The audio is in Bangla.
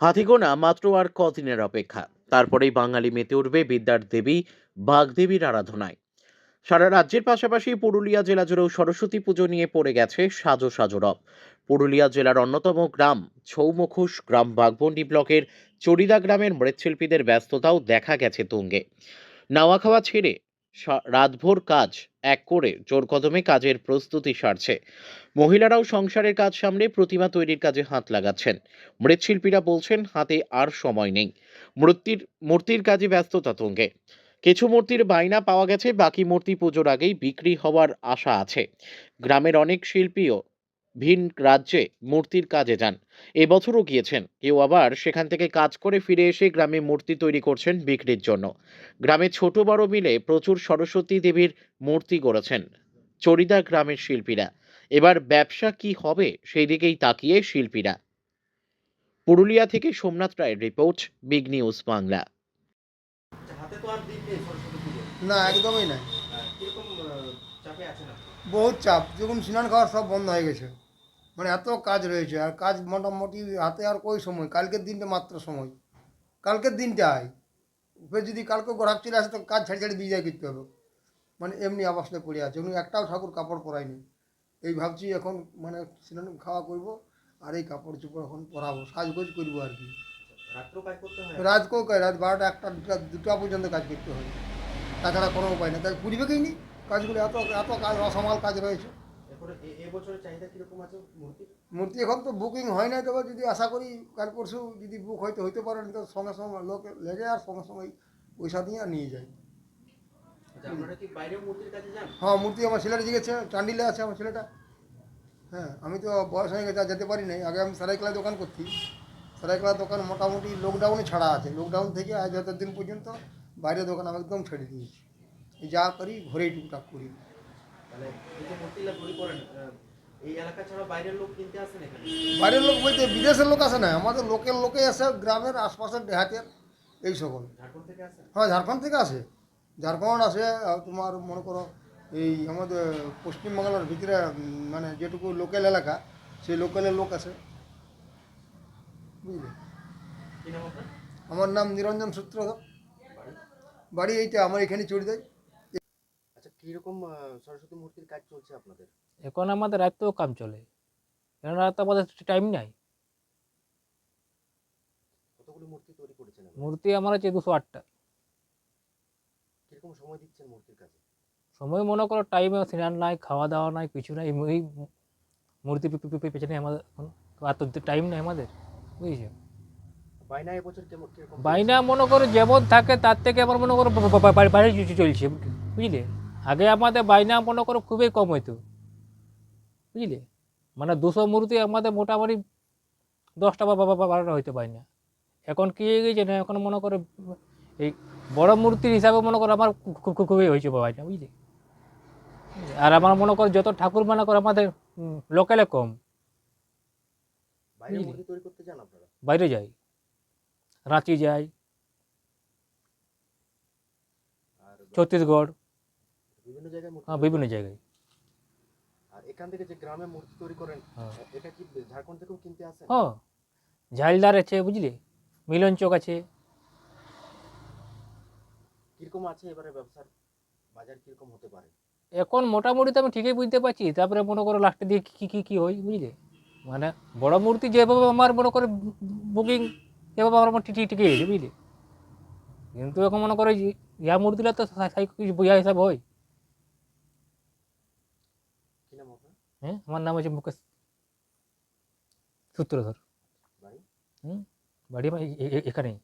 হাতিগোনা মাত্র আর কদিনের অপেক্ষা। তারপরেই বাঙালি মেতে উঠবে বিদ্যার দেবী বাগদেবীর আরাধনায়। সারা রাজ্যের পাশাপাশি পুরুলিয়া জেলা জুড়েও সরস্বতী পুজো নিয়ে পড়ে গেছে সাজো সাজো রব। পুরুলিয়া জেলার অন্যতম গ্রাম ছৌমুখুশ গ্রাম বাগবন্ডি ব্লকের চরিদা গ্রামের মৃৎশিল্পীদের ব্যস্ততাও দেখা গেছে তুঙ্গে। নাওয়া খাওয়া ছেড়ে রাতভর কাজ এক করে জোর কদমে কাজের প্রস্তুতি সারছে। মহিলারাও সংসারের কাজ সামনে প্রতিমা তৈরির কাজে হাত লাগাচ্ছেন। মৃৎশিল্পীরা বলছেন, হাতে আর সময় নেই। মূর্তির মূর্তির কাজে ব্যস্ততা তুঙ্গে। কিছু মূর্তির বায়না পাওয়া গেছে, বাকি মূর্তি পুজোর আগেই বিক্রি হওয়ার আশা আছে। গ্রামের অনেক শিল্পীও ভিন রাজ্যে মূর্তির কাজে যান। এবছরও গিয়েছেন। কেউ আবার সেখান থেকে কাজ করে ফিরে এসে গ্রামে মূর্তি তৈরি করছেন বিক্রির জন্য। গ্রামে ছোট বড় মিলে প্রচুর সরস্বতী দেবীর মূর্তি গড়েছেন চরিদা গ্রামের শিল্পীরা। এবার ব্যবসা কি হবে সেই দিকেই তাকিয়ে শিল্পীরা। পুরুলিয়া থেকে সোমনাথ রায়ের রিপোর্ট বিগ নিউজ বাংলা। না একদমই নাই। হ্যাঁ, বহুত চাপ। যখন স্নান খাওয়ার সব বন্ধ হয়ে গেছে। মানে এত কাজ রয়েছে আর কাজ মোটামুটি হাতে আর কই সময়? কালকের দিনটা মাত্র সময়। কালকের দিনটাই ফের যদি কালকে গ্রাহক চলে আসে তো কাজ ছেড়ে ছেড়ে দিয়ে যায় করতে হবে। মানে এমনি অবস্থায় পড়ে আছে। উনি একটাও ঠাকুর কাপড় পরায়নি এই ভাবছি এখন মানে স্নান খাওয়া করব আর এই কাপড় চোপড় এখন পরাবো সাজগোজ করব আর কি। রাতকেও কাজ রাত বারোটা একটা দুটা দুটা পর্যন্ত কাজ করতে হয়। তাছাড়া কোনো উপায় নেই। তাই পুরিবেকেই নি? কাজগুলো এত এত কাজ অসমাল কাজ রয়েছে। মূর্তি এখন তো বুকিং হয় নাই তবে যদি আশা করি কাল পরশু যদি বুক হয়তো হইতে পারে তো সঙ্গে সঙ্গে লোক লেগে আর সঙ্গে সঙ্গে পয়সা দিয়ে নিয়ে যায়। আচ্ছা হ্যাঁ মূর্তি আমার ছেলেটা জিগেছে চান্ডিলে আছে আমার ছেলেটা। হ্যাঁ আমি তো বয়স হয়ে গেছে যেতে পারি নাই। আগে আমি সারাইকলা দোকান করছি। সারাইকলা দোকান মোটামুটি লকডাউনে ছাড়া আছে। লকডাউন থেকে আজ যতদিন পর্যন্ত বাইরে দোকান আমি একদম ছেড়ে দিয়েছি। যা করি ঘরেই টুকটাক করি। বাইরের লোক বলতে বিদেশের লোক আসে না আমাদের লোকের লোকে আসে গ্রামের আশপাশের দেহাতের এই সকল। হ্যাঁ ঝাড়খণ্ড থেকে আসে। ঝাড়খণ্ড আসে তোমার মনে করো এই আমাদের পশ্চিমবাংলার ভিতরে মানে যেটুকু লোকাল এলাকা সেই লোকালের লোক আছে বুঝলে? আমার নাম নিরঞ্জন সূত্রধর। বাড়ি? এইটা আমার এখানে চড়ে দেয় কীরকম সরস্বতী মূর্তির কাজ চলছে আপনাদের? এখন আমাদের রাতেও কাম চলে। কেননা রাতে আমাদের টাইম নাই। কতগুলো মূর্তি তৈরি করেছেন মূর্তি আমার আছে দুশো আটটা। কীরকম সময় দিচ্ছেন মূর্তির কাছে সময় মনে করো টাইমে স্নান নাই খাওয়া দাওয়া নাই কিছু নাই এই মূর্তি পেছনে আমাদের আর তো টাইম নাই আমাদের বুঝেছ? বাইনা এবছর কেমন বাইনা মনে করো যেমন থাকে তার থেকে আমার মনে করো বাইরে চলছে বুঝলে? আগে আমাদের বাইনা মনে করো খুবই কম হইতো। বুঝলে? মানে দুশো মূর্তি আমাদের মোটামুটি দশটা বা বাবা বারোটা হইতে বাইনা। এখন কি হয়ে গেছে না? এখন মনে করো এই বড় মূর্তির হিসাবে মনে করো আমার খু- খু- খু- খুবই হয়েছে বাইনা বুঝলে? আর আমার মনে করো যত ঠাকুর মনে করো আমাদের লোকালে কম। বাইরে যাই। রাঁচি যাই। ছত্তিশগড়। বিভিন্ন জায়গায় হ্যাঁ বিভিন্ন জায়গায়। আর এখান থেকে যে গ্রামে মূর্তি তৈরি করেন হ্যাঁ। এটা কি ঝাড়খণ্ড থেকেও কিনতে আসেন? ও ঝালদার আছে বুঝলি? মিলন চক আছে। কীরকম আছে এবারে ব্যবসার বাজার কীরকম হতে পারে? এখন মোটামুটি তো আমি ঠিকই বুঝতে পারছি তারপরে মনে করো লাস্টের দিকে কী কী কী হয় বুঝলি? মানে বড় মূর্তি যেভাবে আমার মনে করে বুকিং সেভাবে আমার ঠিক ঠিক ঠিকই বুঝলি? কিন্তু এখন মনে করে ইয়া মূর্তিটা তো কিছু বোঝা হিসাব হয় কি নাম আপনার হ্যাঁ? আমার নাম হচ্ছে মুকেশ। সূত্রধর। হুম? বাড়ি আমার এ- এখানেই।